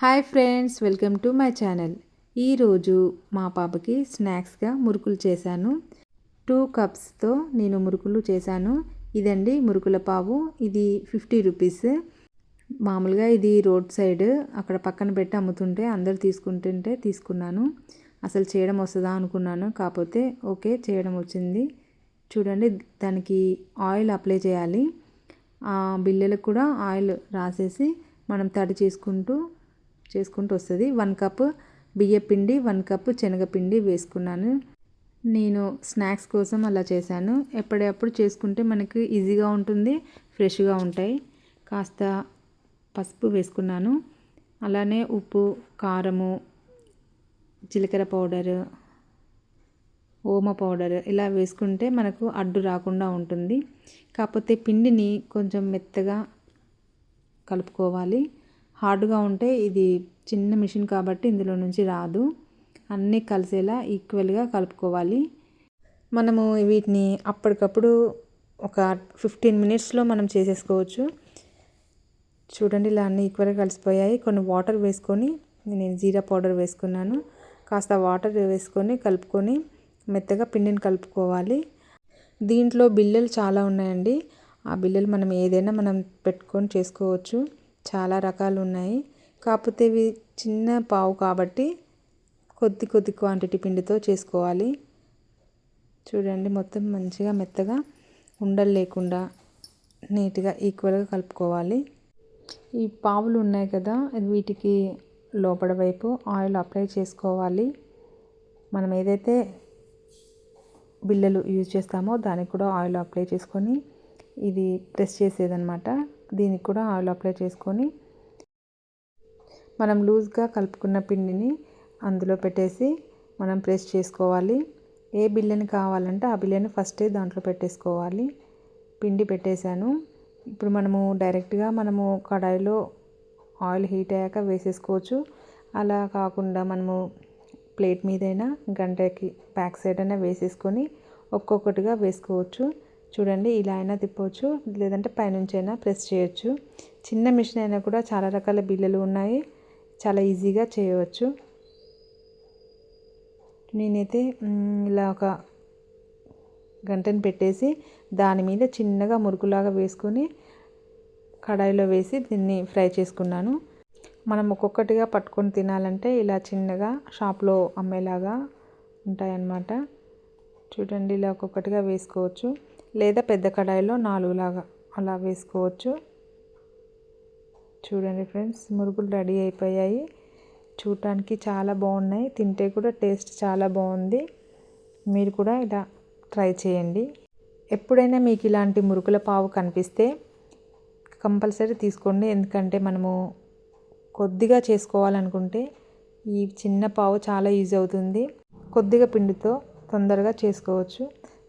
Hi friends welcome to my channel. ఈరోజు మా పాపకి స్నాక్స్గా మురుకులు చేశాను. టూ కప్స్తో నేను మురుకులు చేశాను. ఇదండి మురుకుల పావు. ఇది ఫిఫ్టీ రూపీస్. మామూలుగా ఇది రోడ్ సైడ్ అక్కడ పక్కన పెట్టి అమ్ముతుంటే అందరు తీసుకుంటుంటే తీసుకున్నాను. అసలు చేయడం వస్తుందా అనుకున్నాను. కాకపోతే ఓకే చేయడం వచ్చింది. చూడండి దానికి ఆయిల్ అప్లై చేయాలి. ఆ బిల్లలకు కూడా ఆయిల్ రాసేసి మనం తడి చేసుకుంటూ చేసుకుంటూ వస్తుంది. వన్ కప్ బియ్య పిండి వన్ కప్ శనగపిండి వేసుకున్నాను. నేను స్నాక్స్ కోసం అలా చేశాను. ఎప్పుడప్పుడు చేసుకుంటే మనకి ఈజీగా ఉంటుంది ఫ్రెష్గా ఉంటాయి. కాస్త పసుపు వేసుకున్నాను. అలానే ఉప్పు కారము జీలకర్ర పౌడరు ఓమ పౌడర్ ఇలా వేసుకుంటే మనకు అడ్డు రాకుండా ఉంటుంది. కాకపోతే పిండిని కొంచెం మెత్తగా కలుపుకోవాలి. హార్డ్గా ఉంటే ఇది చిన్న మిషన్ కాబట్టి ఇందులో నుంచి రాదు. అన్నీ కలిసేలా ఈక్వల్గా కలుపుకోవాలి. మనము వీటిని అప్పటికప్పుడు ఒక ఫిఫ్టీన్ మినిట్స్లో మనం చేసేసుకోవచ్చు. చూడండి ఇలా అన్నీ ఈక్వల్గా కలిసిపోయాయి. కొన్ని వాటర్ వేసుకొని నేను జీరా పౌడర్ వేసుకున్నాను. కాస్త వాటర్ వేసుకొని కలుపుకొని మెత్తగా పిండిని కలుపుకోవాలి. దీంట్లో బిల్లలు చాలా ఉన్నాయండి. ఆ బిల్లలు మనం ఏదైనా మనం పెట్టుకొని చేసుకోవచ్చు. చాలా రకాలు ఉన్నాయి కాకపోతే ఇవి చిన్న పావు కాబట్టి కొద్ది కొద్ది క్వాంటిటీ పిండితో చేసుకోవాలి. చూడండి మొత్తం మంచిగా మెత్తగా ఉండలు లేకుండా నీట్గా ఈక్వల్గా కలుపుకోవాలి. ఈ పావులు ఉన్నాయి కదా వీటికి లోపల వైపు ఆయిల్ అప్లై చేసుకోవాలి. మనం ఏదైతే బిల్లలు యూజ్ చేస్తామో దానికి కూడా ఆయిల్ అప్లై చేసుకొని ఇది ప్రెస్ చేసేదనమాట దీనికి కూడా ఆయిల్ అప్లై చేసుకొని మనం లూజ్గా కలుపుకున్న పిండిని అందులో పెట్టేసి మనం ప్రెస్ చేసుకోవాలి. ఏ బిల్లని కావాలంటే ఆ బిల్లని ఫస్టే దాంట్లో పెట్టేసుకోవాలి. పిండి పెట్టేశాను. ఇప్పుడు మనము డైరెక్ట్గా మనము కడాయిలో ఆయిల్ హీట్ అయ్యాక వేసేసుకోవచ్చు. అలా కాకుండా మనము ప్లేట్ మీదైనా గంటకి బ్యాక్ సైడ్ అయినా వేసేసుకొని ఒక్కొక్కటిగా వేసుకోవచ్చు. చూడండి ఇలా అయినా తిప్పవచ్చు లేదంటే పైనుంచి అయినా ప్రెస్ చేయొచ్చు. చిన్న మిషన్ అయినా కూడా చాలా రకాల బిల్లలు ఉన్నాయి చాలా ఈజీగా చేయవచ్చు. నేనైతే ఇలా ఒక గంటను పెట్టేసి దాని మీద చిన్నగా మురుకులాగా వేసుకొని కడాయిలో వేసి దీన్ని ఫ్రై చేసుకున్నాను. మనం ఒక్కొక్కటిగా పట్టుకొని తినాలంటే ఇలా చిన్నగా షాప్లో అమ్మేలాగా ఉంటాయన్నమాట. చూడండి ఇలా ఒక్కొక్కటిగా వేసుకోవచ్చు. లేదా పెద్ద కడాయిలో నాలుగులాగా అలా వేసుకోవచ్చు. చూడండి ఫ్రెండ్స్ మురుగులు రెడీ అయిపోయాయి. చూడటానికి చాలా బాగున్నాయి. తింటే కూడా టేస్ట్ చాలా బాగుంది. మీరు కూడా ఇలా ట్రై చేయండి. ఎప్పుడైనా మీకు ఇలాంటి మురుకుల పావు కనిపిస్తే కంపల్సరీ తీసుకోండి. ఎందుకంటే మనము కొద్దిగా చేసుకోవాలనుకుంటే ఈ చిన్న పావు చాలా యూజ్ అవుతుంది. కొద్దిగా పిండితో తొందరగా చేసుకోవచ్చు.